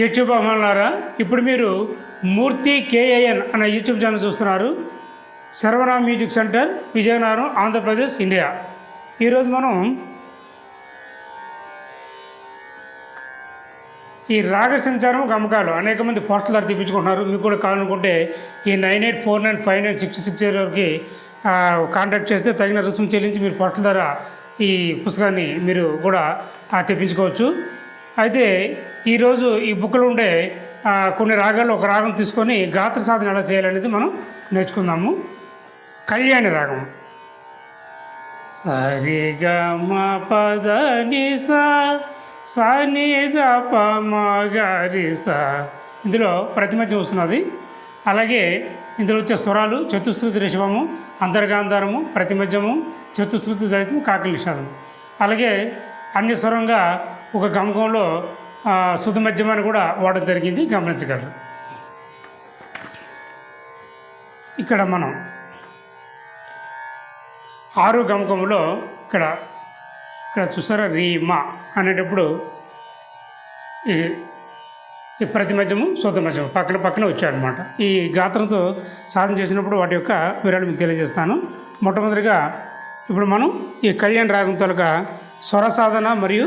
YouTube అమ్మాలారా ఇప్పుడు మీరు మూర్తి కేఏఎన్ అనే యూట్యూబ్ ఛానల్ చూస్తున్నారు. Saravana music centre Vizianagaram Andhra Pradesh India. ఈరోజు మనం ఈ రాగ సంచారం గమకాలు. అనేక మంది పోస్టల్ ధర తెప్పించుకుంటున్నారు. మీకు కూడా కావాలనుకుంటే ఈ nine eight four nine five nine six six వరకు కాంటాక్ట్ చేస్తే తగిన రుసుము చెల్లించి మీరు పోస్టల్ ద్వారా ఈ పుస్తకాన్ని మీరు కూడా తెప్పించుకోవచ్చు. అయితే ఈరోజు ఈ బుక్లో ఉండే కొన్ని రాగాలు ఒక రాగం తీసుకొని గాత్ర సాధన ఎలా చేయాలనేది మనం నేర్చుకుందాము. కళ్యాణి రాగం. సరిగా మా పద నిసా సని స. ఇందులో ప్రతిమధ్యం వస్తున్నది అలాగే ఇందులో వచ్చే స్వరాలు చతుశ్రుతి రిషభము అంతర్గాంధారము ప్రతిమధ్యము చతుశ్రుతి దైతం కాకలి నిషాదము. అలాగే అన్ని స్వరంగా ఒక గమకంలో శుద్ధ మధ్యమాన్ని కూడా వాడడం జరిగింది గమనించగలరు. ఇక్కడ మనం ఆరు గమకంలో ఇక్కడ ఇక్కడ చూసారా రీ మా అనేటప్పుడు ఇది ఈ ప్రతి మధ్యము శుద్ధ మధ్యము పక్కన పక్కన వచ్చాయన్నమాట ఈ గాత్రంతో సాధన చేసినప్పుడు వాటి యొక్క వివరాలు మీకు తెలియజేస్తాను. మొట్టమొదటిగా ఇప్పుడు మనం ఈ కళ్యాణ రాగం తొలక స్వర సాధన మరియు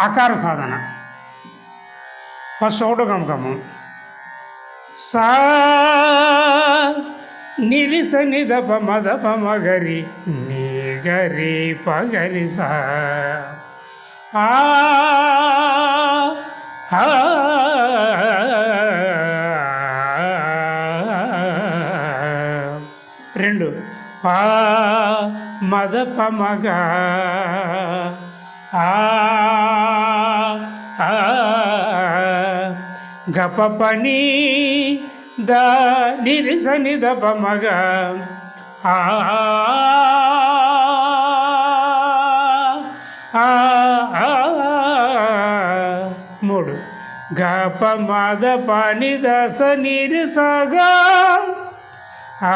ఆకార సాధన. ఫస్ట్ ఒకటో గమకము సా నిలిస నిదప మదప మగరి నీ గరి పగరి సా. ఆ రెండు. పా మదప పమగ ఆ ఆ, గప పని ద నిరిస నిదప మగ ఆ ఆ, ఆ, మూడు గప మద పని దస నిరిసగా ఆ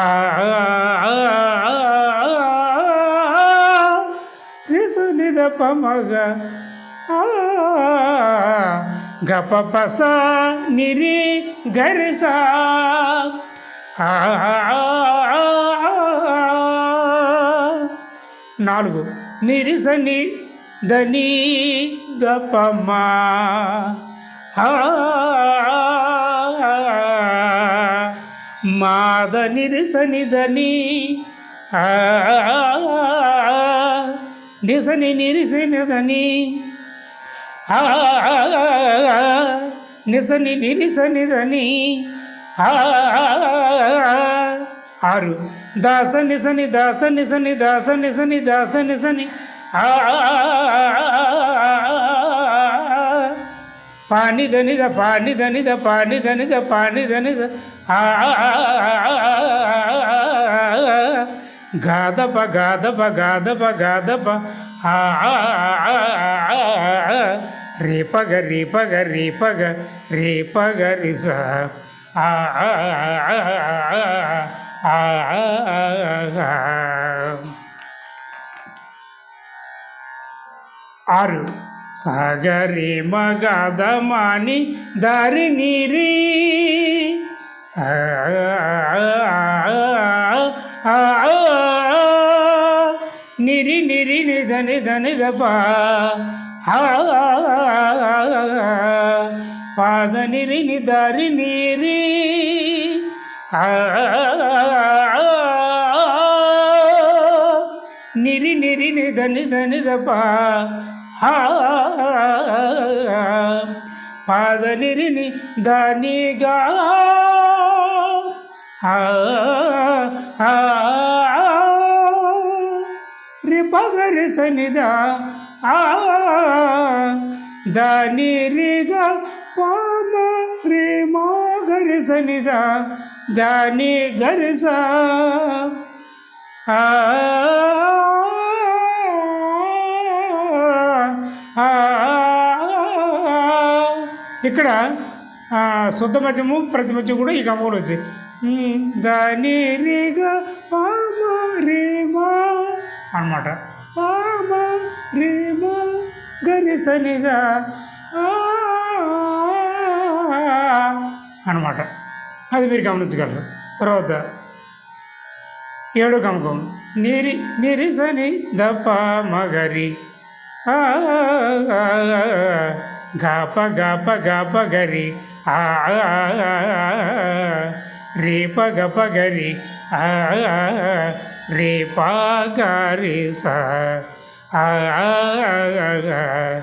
రిస నిదప మగ ఆ, గప పస నిరి గరిస. నాలుగు. నిరిసని దని దపమా మాద నిరిసని దని నిసని నిరిసినదని దని నిసని నిరిసని దని ఆ, ఆరు దాస నిసని దాస నిసని దాస నిసని దాస నిసని ఆ, పాని ధనిద పాని ధనిద పాని ధనిద పాని ధనిద ఆ, గాదప గాదప గాదప గాదప ఆ, రేపగ రేపగ రేపగ రేపగ రిస ఆరు సాగరి మగదమాని దారి నీరి నిరి నిరి నిధ నిధ నిధ పా ఆ, పాద నిరి నిదారి నీరి ఆ, నిరి నిరి నిధ నిధ నిధ పా ఆ, సనిదా ఆ దాని రిగా పామ రే మా గరి సనిదా దాని గరిస ఆ ఆ, ఇక్కడ ఆ, శుద్ధ మధ్యము ప్రతి మధ్యం కూడా ఈ గమకలు వచ్చాయి దాని రిగా పామ రే మా అనమాట. పామ రే మా అది మీరు గమనించగలరు. తర్వాత ఏడో గమకం. నిరి నిరిసని దప మగరి ఆ, గప గప గరి ఆ, ఆ, ఆ, రేప గప గరి ఆ, ఆ, రేప గరి స ఆ, ఆ, ఆ,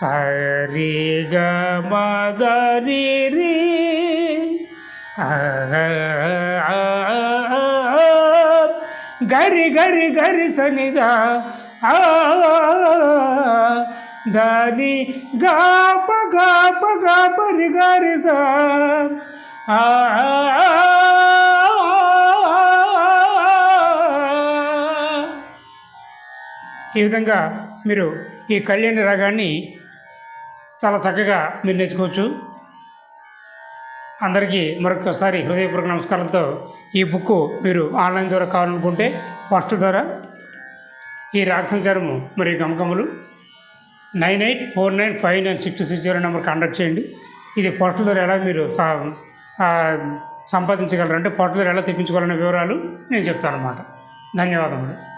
సరి గ మదని రి గరి గరి గరి సనిదా ఆ, దాని గాప గాప గాప రి గరి సా ఈ విధంగా మీరు ఈ కళ్యాణి రాగాన్ని చాలా చక్కగా మీరు నేర్చుకోవచ్చు. అందరికీ మరొకసారి హృదయపూర్వక నమస్కారాలతో ఈ బుక్ మీరు ఆన్లైన్ ద్వారా కావాలనుకుంటే ఫస్ట్ ద్వారా ఈ రాగ సంచారము మరియు గమకములు nine eight four nine five nine six six zero number contact చేయండి. ఇది పోస్టల్ ద్వారా ఎలా మీరు సా సంపాదించగలరు అంటే పోస్టల్ ద్వారా ఎలా తెప్పించుకోవాలనే వివరాలు నేను చెప్తాను అన్నమాట ధన్యవాదములు.